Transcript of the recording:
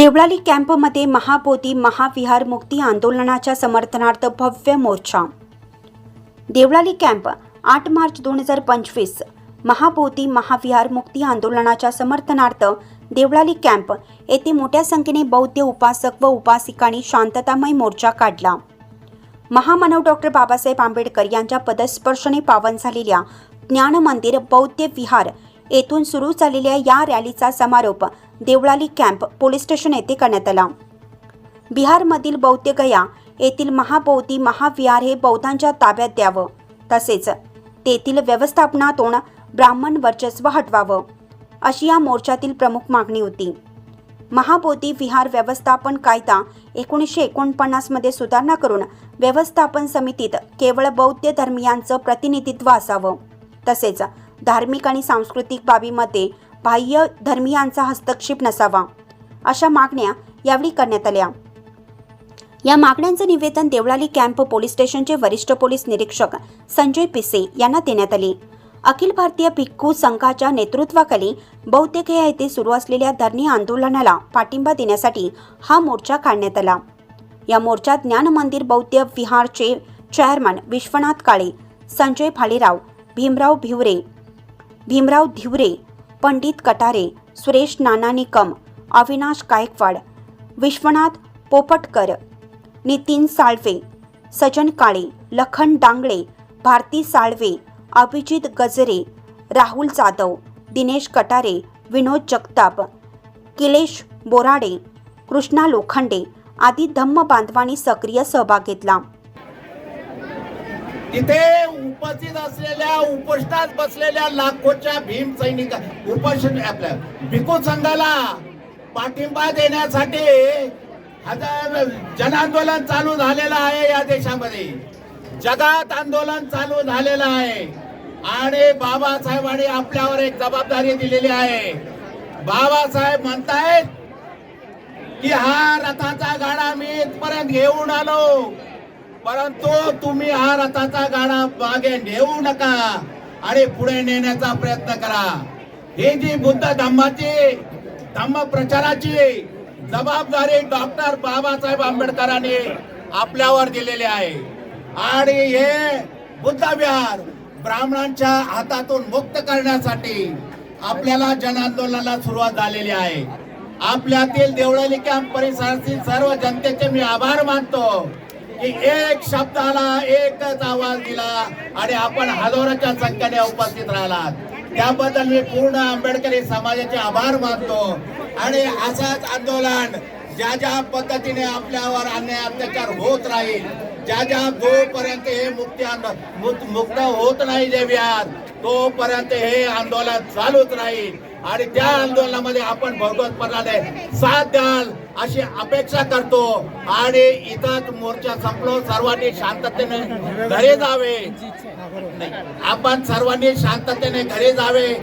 देवळाली कॅम्पमध्ये महापोती महाविहार मुक्ती आंदोलनाच्या समर्थनार्थ भव्य मोर्चा. देवळाली कॅम्प आठ मार्च दोन हजार पंचवीस महापोती महाविहार मुक्ती आंदोलनाच्या समर्थनार्थ देवळाली कॅम्प येथे मोठ्या संख्येने बौद्ध उपासक व उपासिकांनी शांततामय मोर्चा काढला. महामानव डॉक्टर बाबासाहेब आंबेडकर यांच्या पदस्पर्शने पावन झालेल्या ज्ञान मंदिर बौद्ध विहार येथून सुरू झालेल्या या रॅलीचा समारोप देवळाली कॅम्प पोलीस स्टेशन येथे करण्यात आला. बिहारमधील बौद्धगया येथील महाबौद्धी महाविहार हे बौद्धांच्या ताब्यात द्यावं. तसेच तेथील व्यवस्थापनातून ब्राह्मण वर्चस्व हटवावं अशी या मोर्चातील प्रमुख मागणी होती. महाबोधी विहार व्यवस्थापन कायदा एकोणीसशे एकोणपन्नासमध्ये सुधारणा करून व्यवस्थापन समितीत केवळ बौद्ध धर्मियांचं प्रतिनिधित्व असावं. तसेच धार्मिक आणि सांस्कृतिक बाबीमध्ये बाह्य धर्मियांचा हस्तक्षेप नसावा अशा मागण्या यावेळी करण्यात आल्या. या मागण्यांचं निवेदन देवळाली कॅम्प पोलीस स्टेशनचे वरिष्ठ पोलीस निरीक्षक संजय पिसे यांना देण्यात आले. अखिल भारतीय भिक्खू संघाच्या नेतृत्वाखाली बहुतेक येथे सुरू असलेल्या धरणी आंदोलनाला पाठिंबा देण्यासाठी हा मोर्चा काढण्यात आला. या मोर्चात ज्ञान मंदिर बौद्ध विहारचे चेअरमन विश्वनाथ काळे संजय भालेराव भीमराव भिवरे भीमराव धिवरे पंडित कटारे सुरेश नाना निकम अविनाश गायकवाड विश्वनाथ पोपटकर नितीन साळवे सजन काळे लखन डांगळे भारती साळवे अभिजित गजरे राहुल जाधव दिनेश कटारे विनोद जगताप किलेश बोराडे कृष्णा लोखंडे आदी धम्म बांधवांनी सक्रिय सहभाग घेतला. तिथे उपस्थित असलेल्या उपोषणात बसलेल्या लाखोच्या भीम सैनिक उपोषण आपल्या. भिकू संघाला पाठिंबा देण्यासाठी हजार जनआंदोलन चालू झालेलं आहे या देशामध्ये. जगात आंदोलन चालू झालेलं आहे. आणि बाबासाहेबांनी आपल्यावर एक जबाबदारी दिलेली आहे. बाबासाहेब म्हणतायत की हा रथाचा गाडा मी इथपर्यंत घेऊन आलो. परंतु तुम्ही हा रथाचा गाडा मागे नेऊ नका आणि पुढे नेण्याचा प्रयत्न करा. हे जी बुद्ध धम्माची धम्म प्रचाराची जबाबदारी डॉक्टर बाबासाहेब आंबेडकरांनी आपल्यावर दिलेली आहे. आणि हे बुद्ध विहार ब्राह्मणांच्या हातातून मुक्त करण्यासाठी आपल्याला जनआंदोलनाला सुरुवात झालेली आहे. आपल्यातील देवळाली कॅम्प परिसरातील सर्व जनतेचे मी आभार मानतो. की एक शब्दाला एकच आवाज दिला आणि आपण हजारोच्या संख्येने उपस्थित राहिलात. त्याबद्दल मी पूर्ण आंबेडकरी समाजाचे आभार मानतो. आणि असंच आंदोलन ज्या ज्या पद्धतीने आपल्यावर अन्याय अत्याचार होत राहील ज्या ज्या जोपर्यंत हे मुक्ती मुक्त मुक्त होत नाही देव्यात तोपर्यंत हे आंदोलन चालूच राहील. आणि त्या आंदोलनामध्ये आपण भगवतपणाने साथ द्याल. अशी अपेक्षा करतो. आणि इथंच मोर्चा संपलो. सर्वांनी शांततेने घरी जावे. आपण सर्वांनी शांततेने घरी जावे.